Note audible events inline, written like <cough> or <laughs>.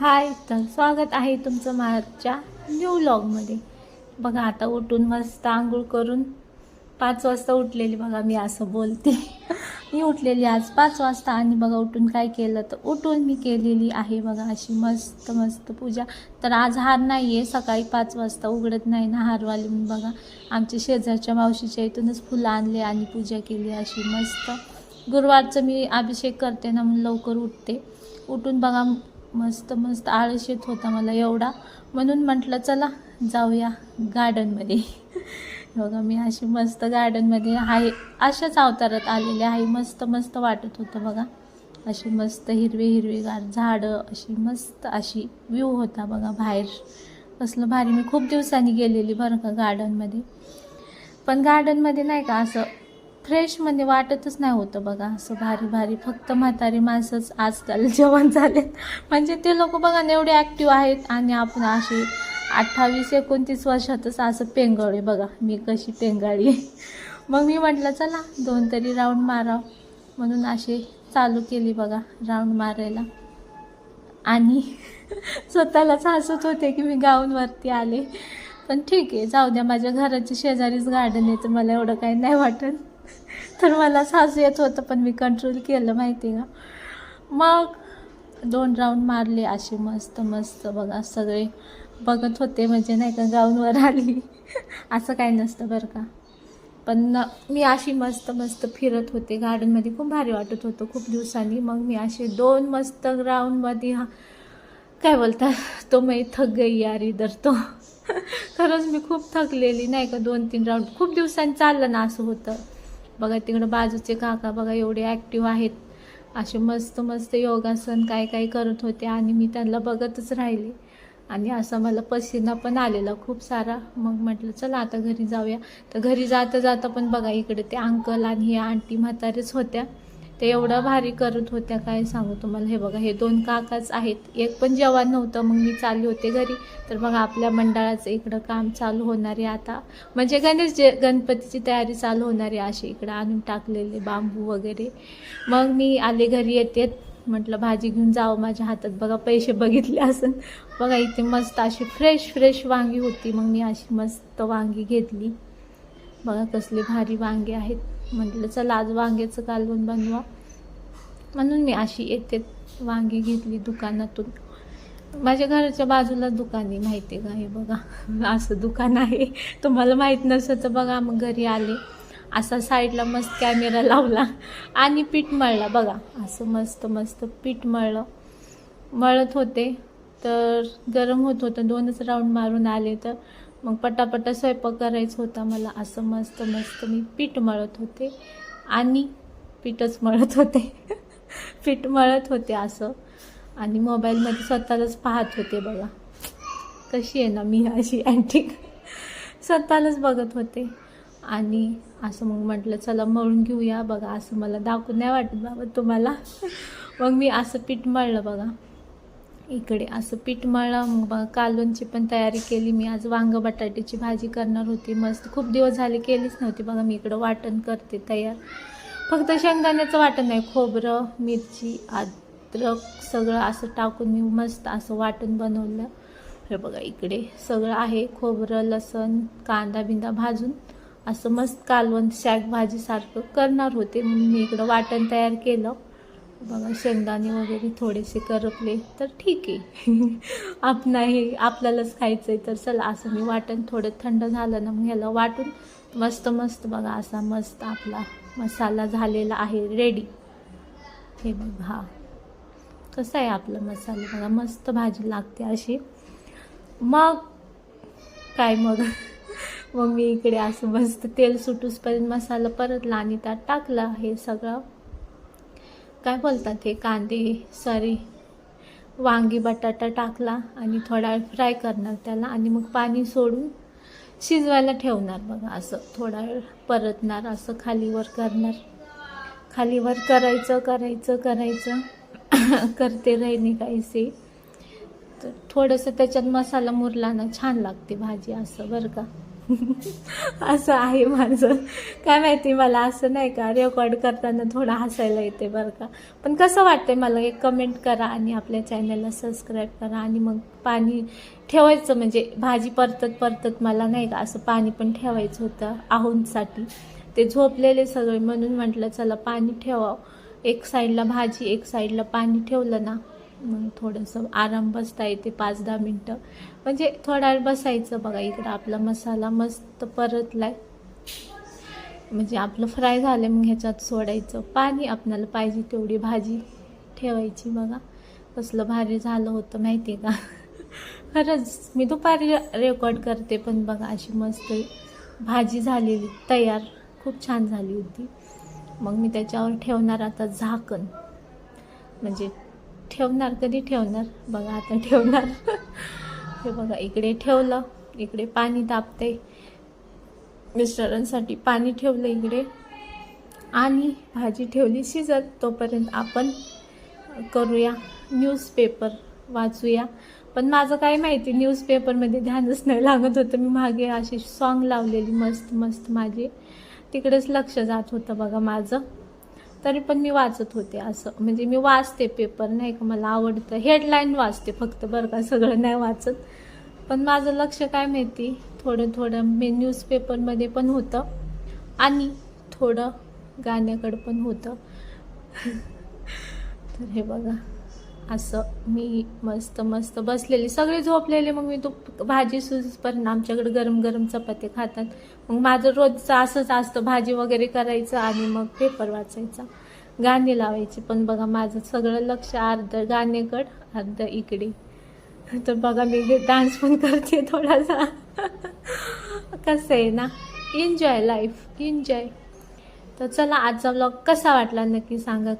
हाय तर स्वागत आहे तुमचं माझ्या न्यू व्लॉगमध्ये बघा आता उठून मस्त आंघोळ करून पाच वाजता उठलेली बघा मी असं बोलते. <laughs> मी उठलेली आज पाच वाजता आणि बघा उठून काय केलं तर उठून मी केलेली आहे बघा अशी मस्त मस्त पूजा. तर आज हार नाही आहे सकाळी पाच वाजता उघडत नाही ना हारवाली म्हणून बघा. आमच्या शेजारच्या मावशीच्या इथूनच फुलं आणले आणि पूजा केली अशी मस्त. गुरुवारचं मी अभिषेक करते ना म्हणून लवकर उठते. उठून बघा मस्त मस्त आळस येत होता मला एवढा. म्हणून म्हटलं चला जाऊया गार्डनमध्ये <laughs> बघा मी अशी मस्त गार्डनमध्ये आहे. अशाच अवतारात आलेले आहे. मस्त मस्त वाटत होतं बघा. अशी मस्त हिरवे हिरवेगार झाडं अशी मस्त अशी व्ह्यू होता बघा बाहेर. कसलं भारी. मी खूप दिवसांनी गेलेली बरं का गार्डनमध्ये पण गार्डनमध्ये नाही का असं फ्रेश म्हणजे वाटतच नाही होतं बघा. असं भारी भारी. फक्त म्हातारी माणसंच आजकाल <laughs> जेवण झालेत. म्हणजे ते लोक बघा ना एवढे ॲक्टिव्ह आहेत आणि आपण अशी अठ्ठावीस एकोणतीस वर्षातच असं पेंगळे बघा. मी कशी पेंगाळी आहे. मग मी म्हटलं चला दोन तरी राऊंड माराव. म्हणून अशी चालू केली बघा राऊंड मारायला. आणि <laughs> स्वतःलाच हसत होते की मी गाऊनवरती आले. पण ठीक आहे जाऊ द्या माझ्या घराच्या शेजारीच गार्डन आहे तर मला एवढं काही नाही वाटत. तर मला सासू येत होतं पण मी कंट्रोल केलं माहिती आहे का? मग दोन राऊंड मारले असे मस्त मस्त बघा सगळे. बघत होते म्हणजे नाही का गाऊनवर आली. असं काही नसतं बरं का. पण मी अशी मस्त मस्त फिरत होते. गार्डनमध्ये खूप भारी वाटत होतं खूप दिवसांनी. मग मी असे दोन मस्त ग्राउंडमध्ये हा काय बोलता तो मी थक गई यार इधर तो. खरंच मी खूप थकलेली नाही का दोन तीन राऊंड खूप दिवसांनी चाललं ना असं होतं. बघा तिकडं बाजूचे काका बघा एवढे ॲक्टिव्ह आहेत. असे मस्त मस्त योगासन काय काय करत होते आणि मी त्यांना बघतच राहिले. आणि असं मला पसीना पण आलेला खूप सारा. मग म्हटलं चला आता घरी जाऊया. तर घरी जाता जाता पण बघा इकडे ते अंकल आणि हे आंटी म्हातारेच होत्या. ते एवढं भारी करत होत्या काय सांगू तुम्हाला? हे बघा हे दोन काकाच आहेत. एक पण जेवण नव्हतं मग मी चालली होते घरी. तर बघा आपल्या मंडळाचं इकडं काम चालू होणार आहे आता. म्हणजे गणेश जे गणपतीची तयारी चालू होणार आहे अशी. इकडं आणून टाकलेले बांबू वगैरे. मग मी आले घरी येते. म्हटलं भाजी घेऊन जावं माझ्या हातात. बघा पैसे बघितले असून. बघा इथे मस्त अशी फ्रेश फ्रेश वांगी होती. मग मी अशी मस्त वांगी घेतली. बघा कसली भारी वांगे आहेत. म्हटलं चला आज वांग्याचं कालवण बनवा. म्हणून मी अशी येते वांगी घेतली दुकानातून. माझ्या घराच्या बाजूला दुकान आहे माहिती आहे का? हे बघा <laughs> असं दुकान आहे. तुम्हाला माहीत नसतं तर बघा मग घरी आले. असा साईडला मस्त कॅमेरा लावला आणि पीठ मळला. बघा असं मस्त मस्त पीठ मळलं. मळत होते तर गरम होत होतं. दोनच राऊंड मारून आले तर मग पटापटा स्वयंपाक करायचा होता मला. असं मस्त मस्त मी पीठ मळत होते. आणि पीठच मळत होते. <laughs> पीठ मळत होते असं. आणि मोबाईलमध्ये स्वतःलाच पाहत होते बघा. कशी आहे ना मी अशी अँटिक स्वतःलाच बघत होते. आणि असं मग म्हटलं चला मळून घेऊया बघा. असं मला दाखवून नाही वाटत बाबा तुम्हाला. <laughs> मग मी असं पीठ मळलं बघा. इकडे असं पीठ मळलं मग कालवणची पण तयारी केली. मी आज वांग बटाट्याची भाजी करणार होती. मस्त खूप दिवस झाले केलीच नव्हती. बघा मी इकडं वाटण करते तयार. फक्त शेंगदाण्याचं वाटण नाही खोबरं मिरची अद्रक सगळं असं टाकून मी मस्त असं वाटण बनवलं. हे बघा इकडे सगळं आहे. खोबरं लसण कांदा बिंदा भाजून असं मस्त कालवण शाक भाजीसारखं करणार होते. मी इकडं वाटण तयार केलं. बघा शेंगदाणे वगैरे थोडेसे करपले तर ठीक आहे. <laughs> आपण आपल्यालाच खायचं आहे तर चला असं मी वाटण थोडं थंड झालं ना मग ह्याला वाटून मस्त मस्त बघा असा मस्त आपला मसाला झालेला आहे रेडी हे बघा हा कसं आहे आपला मसाला? बघा मस्त भाजी लागते अशी. मग काय मग? <laughs> मग मी इकडे असं मस्त तेल सुटूसपर्यंत मसाला परतला आणि त्यात टाकला हे सगळं. काय बोलतात हे? कांदे सॉरी वांगी बटाटा टाकला आणि थोडा वेळ फ्राय करणार त्याला आणि मग पाणी सोडून शिजवायला ठेवणार बघा. असं थोडा वेळ परतणार असं खालीवर करणार. खालीवर करायचं करायचं करायचं. <coughs> करते राहिनी काहीसे. तर थोडंसं त्याच्यात मसाला मुरला ना छान लागते भाजी असं बरं का. <laughs> असं आहे माझं. काय माहिती मला असं नाही का रेकॉर्ड करताना थोडं हसायला येते बरं का. पण कसं वाटतंय मला एक कमेंट करा आणि आपल्या चॅनलला सबस्क्राईब करा आणि मग पाणी ठेवायचं म्हणजे भाजी परतत परतत मला नाही का असं पाणी पण ठेवायचं होतं आहूंसाठी. ते झोपलेले सगळे म्हणून म्हटलं चला पाणी ठेवावं. एक साईडला भाजी एक साईडला पाणी ठेवलं ना. मग थोडंसं आराम बसता येते पाच दहा मिनटं. म्हणजे थोडा वेळ बसायचं बघा इकडं आपला मसाला मस्त परतलाय. म्हणजे आपलं फ्राय झालं मग ह्याच्यात सोडायचं. पाणी आपल्याला पाहिजे तेवढी भाजी ठेवायची बघा. कसलं भारी झालं होतं माहिती आहे का? खरंच मी दुपारी रेकॉर्ड करते पण बघा अशी मस्त भाजी झालेली तयार. खूप छान झाली होती. मग मी त्याच्यावर ठेवणार आता झाकण. म्हणजे ठेवणार कधी ठेवणार? बघा आता ठेवणार. <laughs> हे बघा इकडे ठेवलं इकडे पाणी तापते मिस्टरांसाठी पाणी ठेवलं इकडे. आणि भाजी ठेवली शिजत तोपर्यंत आपण करूया न्यूजपेपर वाचूया. पण माझं काय माहिती न्यूजपेपरमध्ये ध्यानच नाही लागत होतं. मी मागे अशी सॉंग लावलेली मस्त मस्त माझी. तिकडेच लक्ष जात होतं बघा माझं. तरी पण मी वाचत होते असं. म्हणजे मी वाचते पेपर नाही का मला आवडतं. हेडलाईन वाचते फक्त बरं का सगळं नाही वाचत. पण माझं लक्ष काय माहिती थोडं थोडं मी न्यूजपेपरमध्ये पण होतं. आणि थोडं गाण्याकडं पण होतं. <laughs> तर हे बघा. असं मी मस्त मस्त बसलेली. सगळे झोपलेले मग मी तो भाजी सुजपर्यंत आमच्याकडे गरम गरम चपाती खातात. मग माझं रोजचं असंच असतं भाजी वगैरे करायचं आणि मग पेपर वाचायचा. गाणे लावायचे पण बघा माझं सगळं लक्ष अर्ध गाणेकड अर्ध इकडे. तर बघा मी डान्स पण करते थोडासा. कसं आहे ना? एन्जॉय लाईफ एन्जॉय तर चला आजचा ब्लॉग कसा वाटला नक्की सांगा.